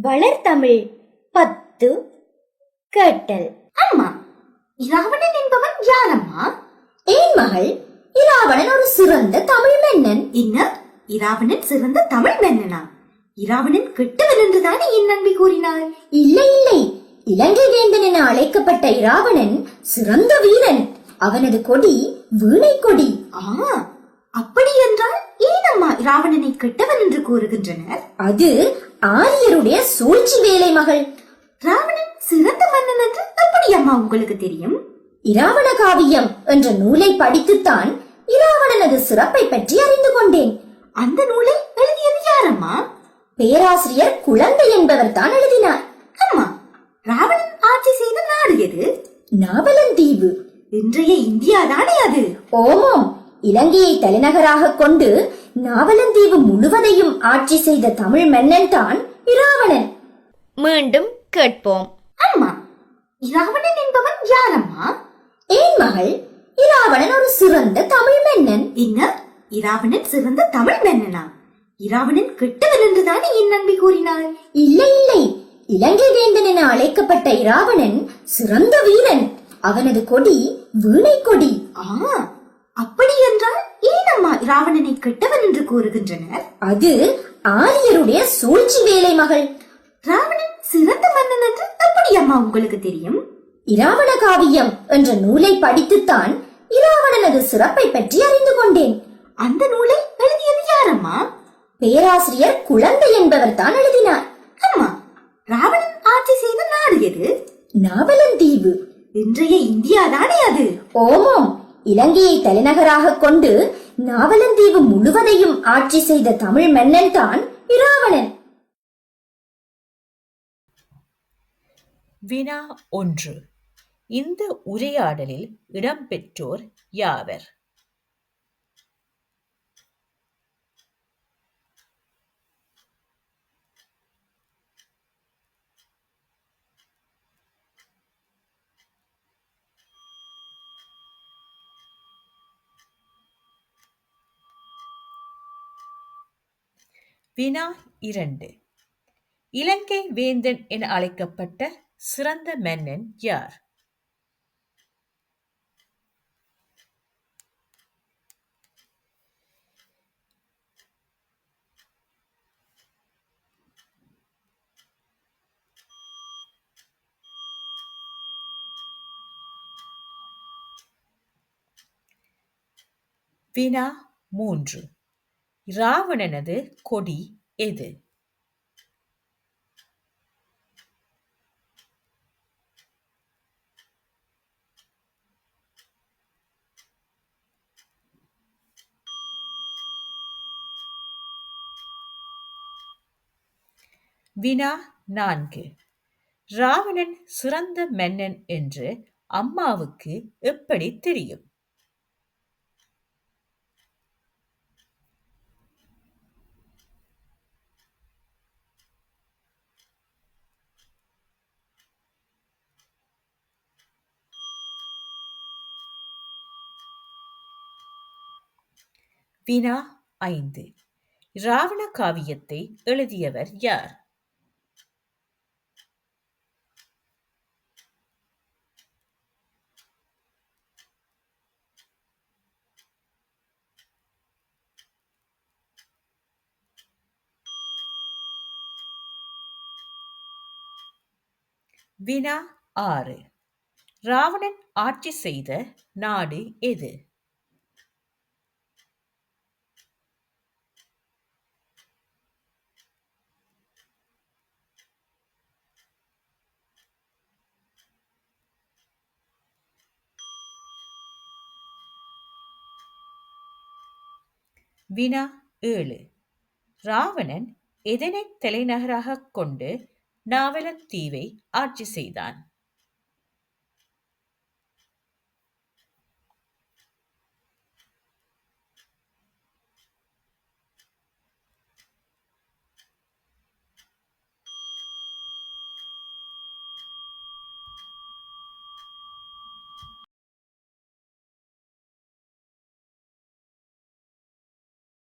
வளர்தமிழ் பத்து கேட்டல். அம்மா இராவணன் என்பவன் யாரம்மா? ஏன் மகள்? இராவணன் ஒரு சிறந்த தமிழ் மன்னன். என்ன? இராவணன் சிறந்த தமிழ் மன்னனா? இராவணன் கெட்டவன் என்றுதானே என் நம்பி கூறினார் இல்லை இல்லை. இலங்கை வேந்தன் என அழைக்கப்பட்ட இராவணன் சிறந்த வீரன். அவனது கொடி வீணை கொடி. ஆ அப்படி என்றால் இராவணனை கெட்டவன் என்று கூறுகின்றனர். அது ஆரியருடைய சூழ்ச்சி வேலை மகள். ராவணன் சிறந்த மன்னன் என்று எப்படி அம்மா உங்களுக்கு தெரியும். இராவண காவியம் என்ற நூலை படித்துத்தான் இராவணனது சிறப்பை பற்றி அறிந்து கொண்டேன். அந்த நூலை எழுதியது யாரம்மா? பேராசிரியர் குழந்தை என்பவர் தான் எழுதினார். அம்மா ராவணன் ஆட்சி செய்த நாடு எது? நாவலந்தீவு இன்றைய இந்தியா தானே அது? ஓமோம் இலங்கையை தலைநகராக கொண்டு நாவலந்தீவு முழுவதையும் ஆட்சி செய்த தமிழ் மன்னன் தான் இராவணன். மீண்டும் கேட்போம். அம்மா இராவணன் என்பவன் யாரம்மா? ஏன் மகள்? இராவணன் ஒரு சிறந்த தமிழ் மன்னன். என்ன? இராவணன் சிறந்த தமிழ் மன்னனா? இராவணன் கெட்டவன் என்றுதானே என் நம்பி கூறினார் இல்லை இல்லை. இலங்கை வேந்தன் என அழைக்கப்பட்ட இராவணன் சிறந்த வீரன். அவனது கொடி வீணை கொடி. ஆ இராவணனை கெட்டவன் என்று கூறுகின்றனர். அது ஆரியருடைய சூழ்ச்சி வேலை மகள். ராவணன் சிறந்த மன்னன் என்று எப்படி அம்மா உங்களுக்கு தெரியும். இராவண காவியம் என்ற நூலை படித்துத்தான் இராவணனது சிறப்பை பற்றி அறிந்து கொண்டேன். அந்த நூலை எழுதியது யாரம்மா பேராசிரியர் குழந்தை என்பவர் தான் எழுதினார். அம்மா ராவணன் ஆட்சி செய்த நாடு எது? நாவலந்தீவு இன்றைய இந்தியா தானே அது? ஓமோம் இலங்கையை தலைநகராக கொண்டு நாவலந்தீவு முழுவதையும் ஆட்சி செய்த தமிழ் மன்னன் தான் இராவணன். வினா ஒன்று. இந்த உரையாடலில் இடம்பெற்றோர் யாவர்? வினா இரண்டு. இலங்கை வேந்தன் என அழைக்கப்பட்ட சிறந்த மன்னன் யார்? வினா மூன்று. இராவணனது கொடி எது? வினா நான்கு. ராவணன் சிறந்த மன்னன் என்று அம்மாவுக்கு எப்படி தெரியும்? வினா ஐந்து. இராவண காவியத்தை எழுதியவர் யார்? வினா ஆறு. ராவணன் ஆட்சி செய்த நாடு எது? வினா ஏழு. ராவணன் எதனை தலைநகராகக் கொண்டு நாவலந்தீவை ஆட்சி செய்தான்?